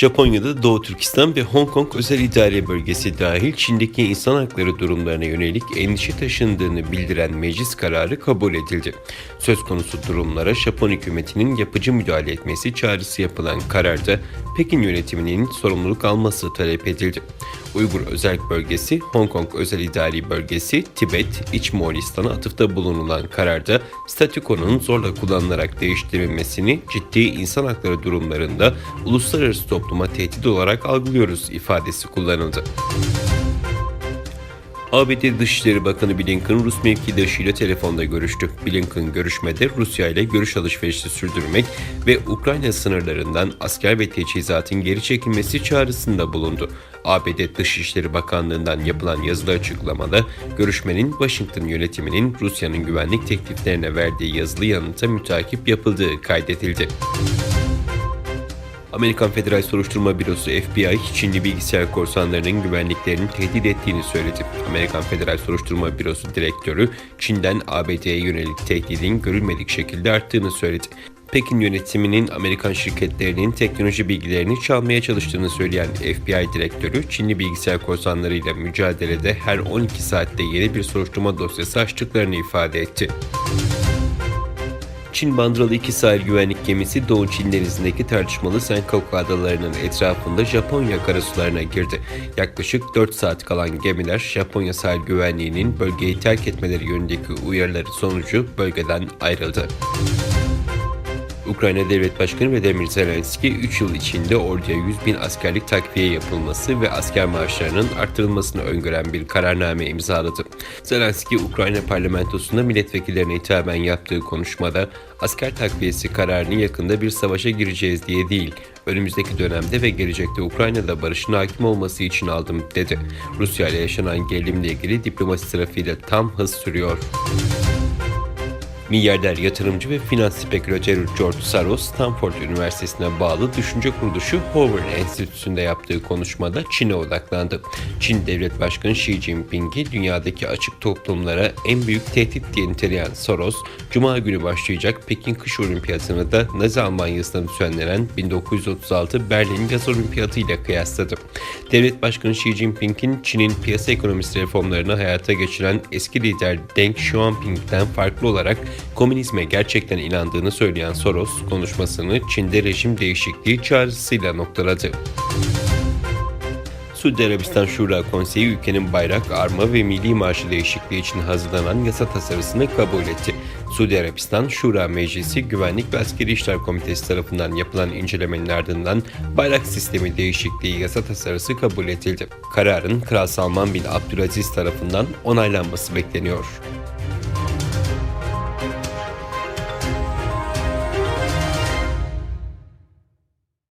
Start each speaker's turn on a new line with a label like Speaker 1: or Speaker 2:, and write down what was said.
Speaker 1: Japonya'da Doğu Türkistan ve Hong Kong özel idare bölgesi dahil Çin'deki insan hakları durumlarına yönelik endişe taşındığını bildiren meclis kararı kabul edildi. Söz konusu durumlara Japon hükümetinin yapıcı müdahale etmesi çağrısı yapılan kararda Pekin yönetiminin sorumluluk alması talep edildi. Uygur Özel Bölgesi, Hong Kong Özel İdari Bölgesi, Tibet, İç Moğolistan'a atıfta bulunulan kararda statükonun zorla kullanılarak değiştirilmesini ciddi insan hakları durumlarında uluslararası topluma tehdit olarak algılıyoruz ifadesi kullanıldı. ABD Dışişleri Bakanı Blinken Rus mevkidaşıyla telefonda görüştü. Blinken görüşmede Rusya ile görüş alışverişi sürdürmek ve Ukrayna sınırlarından asker ve teçhizatın geri çekilmesi çağrısında bulundu. ABD Dışişleri Bakanlığı'ndan yapılan yazılı açıklamada görüşmenin Washington yönetiminin Rusya'nın güvenlik tekliflerine verdiği yazılı yanıta mütakip yapıldığı kaydedildi. Amerikan Federal Soruşturma Bürosu FBI, Çinli bilgisayar korsanlarının güvenliklerini tehdit ettiğini söyledi. Amerikan Federal Soruşturma Bürosu Direktörü, Çin'den ABD'ye yönelik tehdidin görülmedik şekilde arttığını söyledi. Pekin yönetiminin Amerikan şirketlerinin teknoloji bilgilerini çalmaya çalıştığını söyleyen FBI direktörü, Çinli bilgisayar korsanlarıyla mücadelede her 12 saatte yeni bir soruşturma dosyası açtıklarını ifade etti. Çin bandıralı iki sahil güvenlik gemisi Doğu Çin denizindeki tartışmalı Senkaku adalarının etrafında Japonya karasularına girdi. Yaklaşık 4 saat kalan gemiler Japonya sahil güvenliğinin bölgeyi terk etmeleri yönündeki uyarıları sonucu bölgeden ayrıldı. Ukrayna Devlet Başkanı Vladimir Zelenski 3 yıl içinde orduya 100 bin askerlik takviye yapılması ve asker maaşlarının artırılmasını öngören bir kararname imzaladı. Zelenski, Ukrayna parlamentosunda milletvekillerine hitaben yaptığı konuşmada asker takviyesi kararını yakında bir savaşa gireceğiz diye değil, önümüzdeki dönemde ve gelecekte Ukrayna'da barışın hakim olması için aldım dedi. Rusya ile yaşanan gerilimle ilgili diplomasi trafiği de tam hız sürüyor. Milyarder yatırımcı ve finans spekülatörü George Soros, Stanford Üniversitesi'ne bağlı düşünce kuruluşu Hoover Enstitüsü'nde yaptığı konuşmada Çin'e odaklandı. Çin Devlet Başkanı Xi Jinping'i dünyadaki açık toplumlara en büyük tehdit diye niteleyen Soros, Cuma günü başlayacak Pekin Kış Olimpiyatını da Nazi Almanya'sında düzenlenen 1936 Berlin Yaz Olimpiyatı ile kıyasladı. Devlet Başkanı Xi Jinping'in Çin'in piyasa ekonomisi reformlarını hayata geçiren eski lider Deng Xiaoping'den farklı olarak komünizme gerçekten inandığını söyleyen Soros konuşmasını Çin'de rejim değişikliği çağrısıyla noktaladı. Suudi Arabistan Şura Konseyi ülkenin bayrak, arma ve milli marşı değişikliği için hazırlanan yasa tasarısını kabul etti. Suudi Arabistan Şura Meclisi Güvenlik ve Askeri İşler Komitesi tarafından yapılan incelemenin ardından bayrak sistemi değişikliği yasa tasarısı kabul edildi. Kararın Kral Salman bin Abdülaziz tarafından onaylanması bekleniyor.